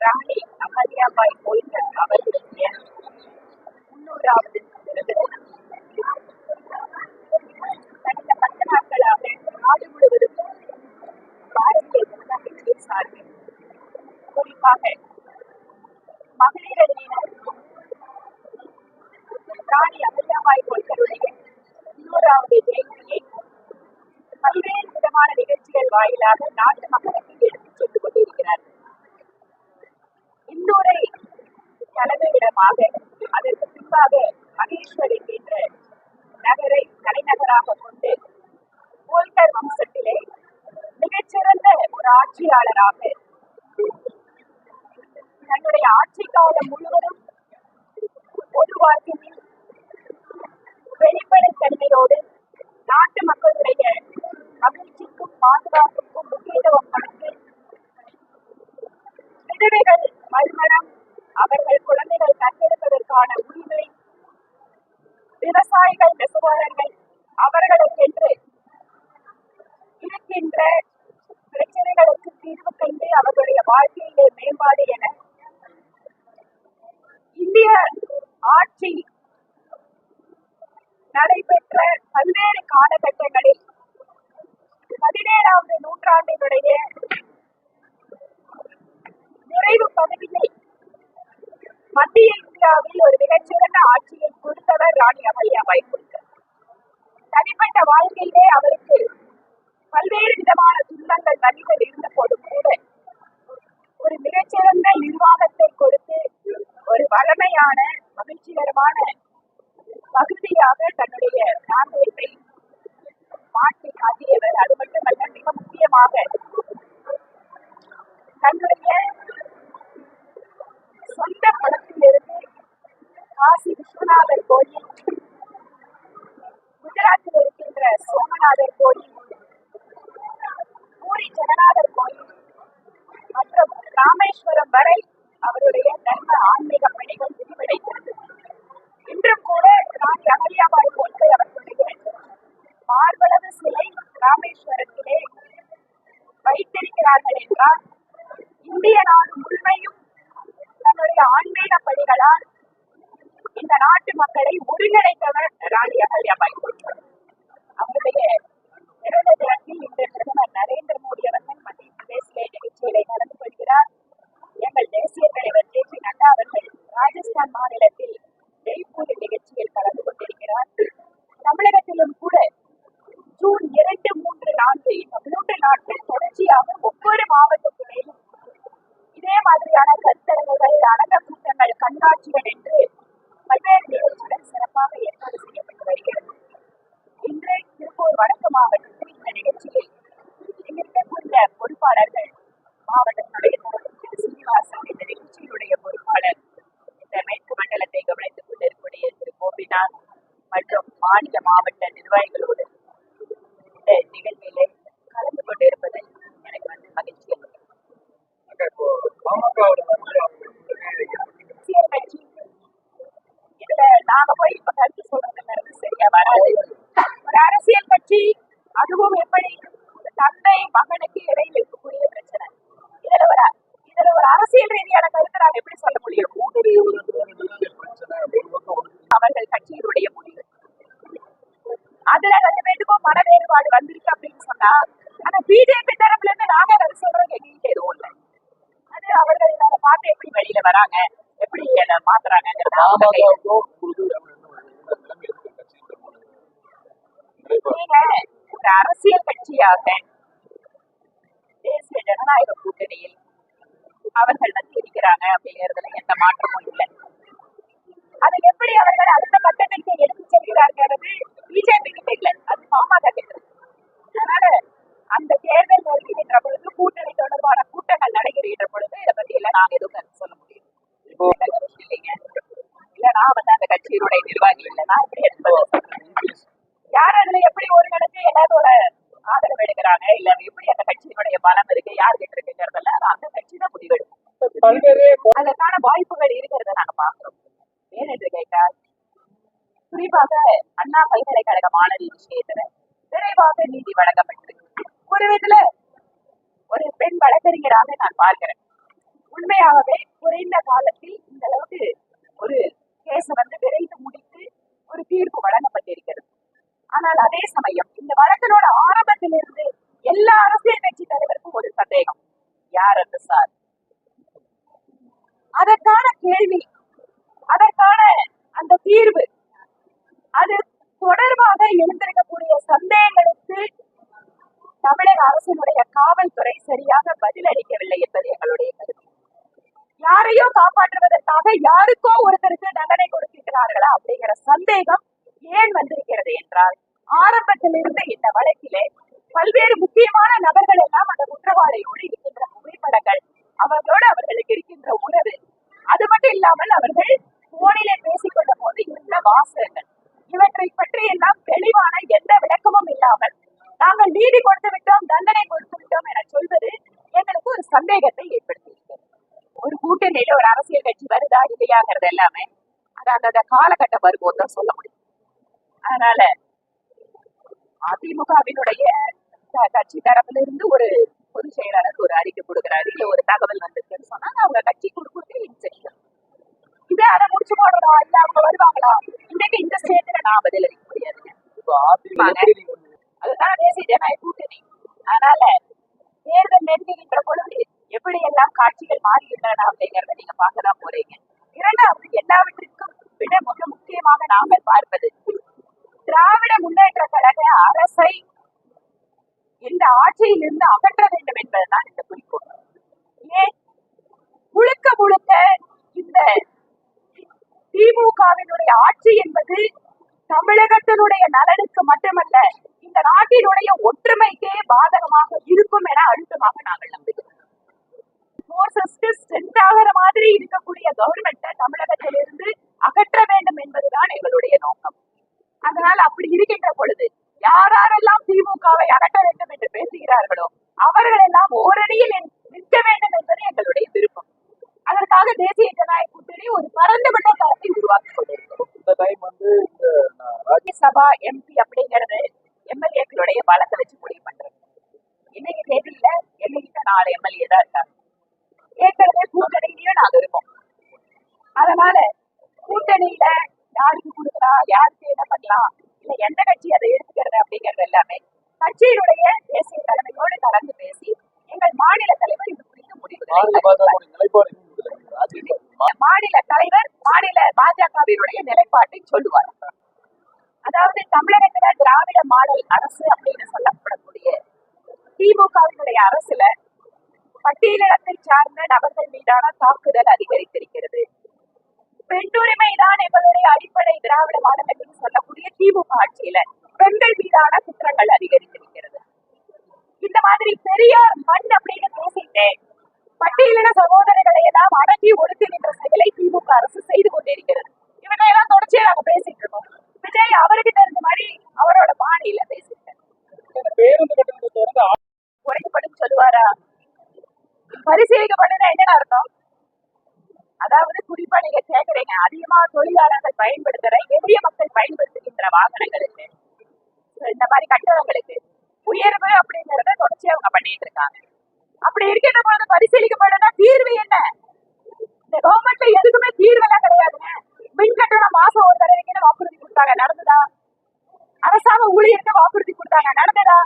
ராணி Ahilyabai Polgar அவர்களுடைய முன்னூறாவது கடந்த பத்து நாட்களாக நாடு முழுவதும் பாரதிய ஜனதா கட்சியை சார்பில் குறிப்பாக மகளிர் அணியினர் ராணி அகல்யாபாய் கோயில்களுடைய முன்னூறாவது ஜெயந்தியை பல்வேறு விதமான நிகழ்ச்சிகள் வாயிலாக நாட்டு மக்களுக்கு எடுத்துச் சென்று கொண்டிருக்கிறார். இந்தூரை தலைமையிடமாக அதற்கு பின்பாக மகேஸ்வரி என்ற நகரை தலைநகராக கொண்டு போல்கர் வம்சத்திலே மிகச்சிறந்த ஒரு ஆட்சியாளராக தன்னுடைய ஆட்சி காலம் முழுவதும் பொது வாழ்க்கையில் வெளிப்படைத்தன்மையோடு நாட்டு மக்களுடைய மகிழ்ச்சிக்கும் பாதுகாப்புக்கும் முக்கியத்துவம் கொடுத்து அவர்கள் குழந்தைகள் தத்தெடுப்பதற்கான உரிமை விவசாயிகள் நெசவாளர்கள் அவர்களுக்கென்று இருக்கின்ற பிரச்சனைகளுக்கு தீர்வு கண்டு அவர்களுடைய வாழ்க்கையிலே மேம்பாடு என இந்திய ஆட்சி நடைபெற்ற பல்வேறு காலகட்டங்களில் பதினேழாவது நூற்றாண்டினுடைய நிறைவு பகுதியில் மத்திய இந்தியாவில் ஒரு மிகச்சிறந்த ஆட்சியை கொடுத்தவர் ராணி அமல்யாபாய் கொடுத்தார் தனிப்பட்ட வாழ்க்கையிலே அவருக்கு பல்வேறு விதமான துன்பங்கள் வழிகள் இருந்த போதும் கூட ஒரு மிகச்சிறந்த நிர்வாகத்தை கொடுத்து ஒரு வளமையான மகிழ்ச்சிகரமான பகுதியாக தன்னுடைய நாணயத்தை மாற்றி காட்டியவர். அது மட்டுமல்ல மிக முக்கியமாக தன்னுடைய காசி விஸ்வநாதர் கோயில். குஜராத்தில் இருக்கின்ற சோமநாதர் கோயில். பூரி ஜெகநாதர் கோயில். மற்றும் ராமேஸ்வரம் வரை அவருடைய தர்ம ஆன்மீக பணிகள் விரிவடைகிறது இன்றும் கூட ராணி அகல்யாபாய் போன்று அவர்களுடைய மார்பளவு சிலை ராமேஸ்வரத்திலே வைத்திருக்கிறார்கள் என்றால் இந்திய நாடு முழுமையும் தன்னுடைய ஆன்மீக பணிகளால் இந்த நாட்டு மக்களை ஒருங்கிணைத்தவர் ராணி அகல்யாபாய் போன்று அவருடைய பிறந்த தினத்தில் இன்று பிரதமர் நரேந்திர மோடி அவர்கள் மத்திய பிரதேசிலே நிகழ்ச்சிகளை நடந்து கொள்கிறார் எங்கள் தேசிய தலைவர் ஜே பி நட்டா அவர்கள் ராஜஸ்தான் மாநிலத்தில் ஜெய்ப்பூர் நிகழ்ச்சியில் கலந்து கொண்டிருக்கிறார் தமிழகத்திலும் கூட ஜூன் இரண்டு மூன்று நான்கு இந்த மூன்று நாட்கள் தொடர்ச்சியாக ஒவ்வொரு மாவட்டத்திலேயும் இதே மாதிரியான கருத்தரங்குகள் அரங்க கூட்டங்கள் கண்காட்சிகள் என்று பல்வேறு நிகழ்ச்சிகள் சிறப்பாக ஏற்பாடு செய்யப்பட்டு வருகிறது. இன்று திருப்பூர் வடக்கு மாவட்டத்தில் இந்த நிகழ்ச்சியில் இங்கு இருக்கக்கூடிய பொறுப்பாளர்கள் மாவட்டத்தினுடைய தலைவர் திரு. சீனிவாசன் இந்த நிகழ்ச்சியினுடைய பொறுப்பாளர் இந்த மேற்கு மண்டலத்தை கவனித்துக் கொண்டிருக்கக்கூடிய திரு. கோபிநாத் மற்றும் மாநில மாவட்ட நிர்வாகிகளோடு இந்த நிகழ்ச்சியிலே கலந்து கொண்டிருப்பது எனக்கு வந்து மகிழ்ச்சி இப்போ பாமகவோட வந்து அரசியல் கட்சி இதுல நாங்க போய் இப்ப கருத்து சொல்றதுங்கிறது சரியா வராது ஒரு அரசியல் கட்சி அதுவும் எப்படி ஒரு தந்தை மகனுக்கு இடையில் இருக்கக்கூடிய பிரச்சனை இதுல ஒரு இதுல ஒரு அரசியல் ரீதியான கருத்தை நாங்க எப்படி சொல்ல முடியும் கூட்டணி உறுப்பினர்கள் பிரச்சனை ஒரு பக்கம் ஒரு அவர்கள் கட்சியினுடைய முடிவு அதுல ரெண்டு பேருக்கும் மன வேறுபாடு வந்திருக்கு அப்படின்னு சொன்னா ஆனா பிஜேபி தரப்புல இருந்து நாங்க அதை சொல்றது எங்ககிட்ட எதுவும் இல்லை அது அவர்கள் அதை பார்த்து எப்படி வெளியில வராங்க எப்படி அதை என்ன ஒரு அரசியல் கட்சியாக தேசிய ஜனநாயக கூட்டணியில் அவர்கள் வந்து இருக்கிறாங்க அப்படிங்கறதுல எந்த மாற்றமும் இல்லை. அதை எப்படி அவர்கள் அடுத்த கட்டத்திற்கு எடுத்து செல்கிறார்கள் பிஜேபி கிட்ட இல்லை அது பாமக கிட்ட இருக்கு. அதனால அந்த தேர்தல் நெருங்குகின்ற பொழுது கூட்டணி தொடர்பான கூட்டங்கள் நடைபெறுகின்ற பொழுது இதை பத்தி எல்லாம் நாங்க எதுவும் கருத்து சொல்ல முடியும் இப்போ இல்லைங்க இல்ல நான் வந்து அந்த கட்சியினுடைய நிர்வாகி இல்லை நான் எப்படி எடுத்து பதில் சொல்றேன் யார் அதுல எப்படி ஒருங்கிணைஞ்சு எல்லாத்தோட ஆதரவு எடுக்கிறாங்க? இல்ல எப்படி அந்த கட்சியினுடைய பலம் இருக்கு? யார்கிட்ட இருக்குங்கிறதெல்லாம் அது அந்த கட்சி தான் முடிவெடுக்கும் அதற்கான வாய்ப்புகள் இருக்கிறத நாங்க பாக்குறோம் ஏன் என்று கேட்டால் குறிப்பாக அண்ணா பல்கலைக்கழக மாணவி விஷயத்துல விரைவாக நீதி வழங்கப்பட்டிருக்கு ஒரு விதத்துல ஒரு பெண் வழக்கறிஞராக நான் பார்க்கிறேன். உண்மையாகவே குறைந்த காலத்தில் இந்த அளவுக்கு ஒரு கேஸ வந்து விரைந்து முடித்து ஒரு தீர்ப்பு வழங்கப்பட்டிருக்கிறது. ஆனால் அதே சமயம் இந்த வழக்கினோட ஆரம்பத்திலிருந்து எல்லா அரசியல் கட்சி தலைவருக்கும் ஒரு சந்தேகம். யார் அந்த சார்? அதற்கான கேள்வி அதற்கான அந்த தீர்வு அது தொடர்பாக எழுந்திருக்கக்கூடிய சந்தேகங்களுக்கு தமிழக அரசினுடைய காவல்துறை சரியாக பதிலளிக்கவில்லை என்பது எங்களுடைய கருத்து. யாரையோ காப்பாற்றுவதற்காக யாருக்கோ ஒருத்தருக்கு தண்டனை கொடுத்திருக்கிறார்களா அப்படிங்கிற சந்தேகம் ஏன் வந்திருக்கிறது என்றால் ஆரம்பத்திலிருந்து இந்த வழக்கிலே பல்வேறு முக்கியமான நபர்கள் எல்லாம் அந்த குற்றவாளியோடு இருக்கின்ற புகைப்படங்கள் அவர்களோடு அவர்களுக்கு இருக்கின்ற உறவு அது மட்டும் இல்லாமல் அவர்கள் போனிலே பேசிக்கொண்ட போது இருந்த வாசகங்கள். இவற்றை பற்றி எல்லாம் தெளிவான எந்த விளக்கமும் இல்லாமல் நாங்கள் நீதி கொடுத்து விட்டோம் தண்டனை கொடுத்து விட்டோம் என சொல்வது எங்களுக்கு ஒரு சந்தேகத்தை ஏற்படுத்தியிருக்கிறது கூட்டணியில ஒரு அரசியல் கட்சி வருதா இல்லையாங்கிறது எல்லாமே அது அந்தந்த காலகட்ட வரும்போது தான் சொல்ல முடியும். அதனால அதிமுகவினுடைய கட்சி தரப்புல இருந்து ஒரு பொதுச் செயலாளர் ஒரு அறிக்கை கொடுக்கிறாரு. இல்ல ஒரு தகவல் வந்திருக்குன்னு சொன்னா அவங்க கட்சி கொடுக்குறது இன்செக்ஷன் இதே அதை முடிச்சு போடுறதா இல்ல அவங்க வருவாங்களா? இன்னைக்கு இந்த ஸ்டேட்ல நான் பதில் அளிக்க முடியாதுங்க. அதுதான் தேசிய ஜனநாயக கூட்டணி. அதனால தேர்தல் நெருங்குகின்ற பொழுது எப்படி எல்லாம் காட்சிகள் மாறுகின்றன அப்படிங்கறத நீங்க பார்க்கதான் போறீங்க. இரண்டாவது எல்லாவற்றிற்கும் விட மிக முக்கியமாக நாங்கள் பார்ப்பது திராவிட முன்னேற்ற கழக அரசை இந்த ஆட்சியிலிருந்து அகற்ற வேண்டும் என்பதுதான் இந்த குறிக்கோள். ஏன்? முழுக்க முழுக்க இந்த திமுகவினுடைய ஆட்சி என்பது தமிழகத்தினுடைய நலனுக்கு மட்டுமல்ல இந்த நாட்டினுடைய ஒற்றுமைக்கே பாதகமாக இருக்கும் என அழுத்தமாக நாங்கள் நம்புகிறோம். போர்சஸ்க்கு ஸ்ட்ரென்த் ஆகிற மாதிரி இருக்கக்கூடிய கவர்மெண்ட்டை தமிழகத்திலிருந்து அகற்ற வேண்டும் என்பதுதான் எங்களுடைய நோக்கம். அதனால் அப்படி இருக்கின்ற பொழுது யாரெல்லாம் திமுகவை அகற்ற வேண்டும் என்று பேசுகிறார்களோ அவர்கள் எல்லாம் ஓரணியில் நின்- நிற்க வேண்டும் என்பது எங்களுடைய விருப்பம் அதற்காக தேசிய ஜனநாயக கூட்டணி ஒரு பரந்துபட்ட கருத்தை உருவாக்கி கொண்டிருக்கிறோம் இந்த டைம் வந்து இந்த நான் ராஜ்- ராஜ்யசபா எம்பி அப்படிங்கிறது எம்எல்ஏக்களுடைய பலத்தை வச்சு முடிவு பண்றது இன்னைக்கு தேதியில எங்ககிட்ட நாலு எம்எல்ஏ தான் இருக்காங்க ஏற்கனவே கூட்டணியிலயும் நாங்க இருக்கோம் அதனால கூட்டணியில யாருக்கு கொடுக்கலாம் யாருக்கு என்ன பண்ணலாம் இல்ல எந்த கட்சி அதை எடுத்துக்கிறது அப்படிங்கறது எல்லாமே கட்சியினுடைய தேசிய தலைமையோடு கலந்து பேசி எங்கள் மாநில தலைவர் இது குறித்து முடிவுகளை பாரதிய அறிவிப்பார். பாஜக நிலைப்பாடு இன்னும் இல்லை. ராஜ்யசபா மா- மாநில தலைவர் மாநில பாஜகவினுடைய நிலைப்பாட்டை சொல்லுவார் அதாவது தமிழகத்துல திராவிட மாடல் அரசு அப்படின்னு சொல்லப்படக்கூடிய திமுகவினுடைய அரசுல பட்டியலினத்தை சார்ந்த நபர்கள் மீதான தாக்குதல் அதிகரித்திருக்கிறது பெண்ணுரிமை தான் எங்களுடைய அடிப்படை திராவிட மாடல் என்று சொல்லக்கூடிய திமுக ஆட்சியில பெண்கள் மீதான குற்றங்கள் அதிகரித்திருக்கிறது. இந்த மாதிரி பெரிய மண் அப்படின்னு பேசிட்டு பட்டியலின சகோதரர்களை எல்லாம் அடக்கி ஒடுக்குகின்ற செயலை திமுக அரசு செய்து கொண்டிருக்கிறது இவங்க எல்லாம் தொடர்ச்சியா நாங்க பேசிட்டு இருக்கோம் விஜய் அவர்கிட்ட இருந்த மாதிரி அவரோட பாணியில பேசிட்டு இந்த பேருந்து கட்டணத்தை தொடர்ந்து ஆ- குறைக்கப்படும் சொல்லுவாரா பரிசீலிக்கப்படுனா என்ன அர்த்தம் இப்ப நீங்க கேக்குறீங்க. அதிகமா தொழிலாளர்கள் பயன்படுத்துற எளிய மக்கள் பயன்படுத்துகின்ற வாகனங்களுக்கு இந்த மாதிரி கட்டணங்களுக்கு உயர்வு அப்படிங்கறத தொடர்ச்சி அவங்க பண்ணிட்டு இருக்காங்க. அப்படி இருக்கின்ற பொழுது பரிசீலிக்கப்படுனா தீர்வு என்ன? இந்த கவர்மெண்ட்ல எதுக்குமே தீர்வு எல்லாம் கிடையாதுங்க. மின் கட்டணம் மாசம் ஒரு தடவைக்கு வாக்குறுதி கொடுத்தாங்க? நடந்ததா? அரசாங்க ஊழியருக்கு வாக்குறுதி கொடுத்தாங்க? நடந்ததா?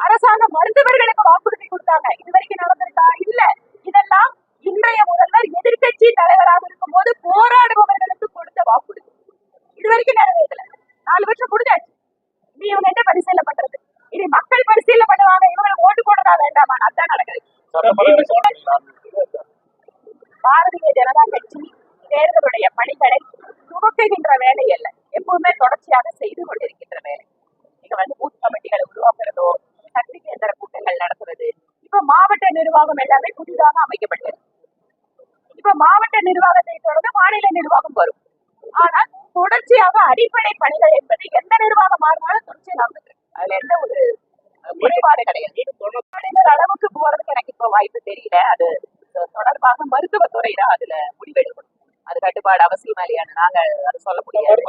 அரசாங்க மருத்துவர்களுக்கு வாக்குறுதி கொடுத்தாங்க? இது வரைக்கும் நடந்திருக்கா? இல்ல. இதெல்லாம் இன்றைய முதல்வர் எதிர்க்கட்சி தலைவராக இருக்கும்போது போராடுபவர்களுக்கு கொடுத்த வாக்குறுதி. இது வரைக்கும் நிறைவேறல. நாலு வருஷம் முடிஞ்சாச்சு. நீ இவங்க என்ன பரிசீலனை பண்றது? இனி மக்கள் பரிசீலனை பண்ணுவாங்க இவங்களுக்கு ஓட்டு போடுறதா வேண்டாமா? அதான் நடக்குது? பாரதிய ஜனதா கட்சி தேர்தலுடைய பணிகளை துவக்குகின்ற வேலை அல்ல. எப்பவுமே தொடர்ச்சியாக செய்து கொண்டிருக்கின்ற வேலை. இங்க வந்து பூத் கமிட்டிகளை உருவாக்குறதோ சக்தி கேந்திர கூட்டங்கள் நடத்துறது இப்ப மாவட்ட நிர்வாகம் எல்லாமே புதிதாக அமைக்கப்பட்டது இப்ப மாவட்ட நிர்வாகத்தை தொடர்ந்து மாநில நிர்வாகம் வரும். ஆனால் தொடர்ச்சியாக அடிப்படை பணிகள் என்பது எந்த நிர்வாகம் மாறினாலும் தொடர்ச்சியாக நடந்துட்டு. அதுல எந்த ஒரு குறைபாடு கிடையாது. அளவுக்கு போறதுக்கு எனக்கு இப்ப வாய்ப்பு தெரியல. அது தொடர்பாக மருத்துவத்துறை தான் அதுல முடிவெடுக்கணும். அது கட்டுப்பாடு அவசியமா இல்லையான்னு நாங்க அதை சொல்ல முடியாது.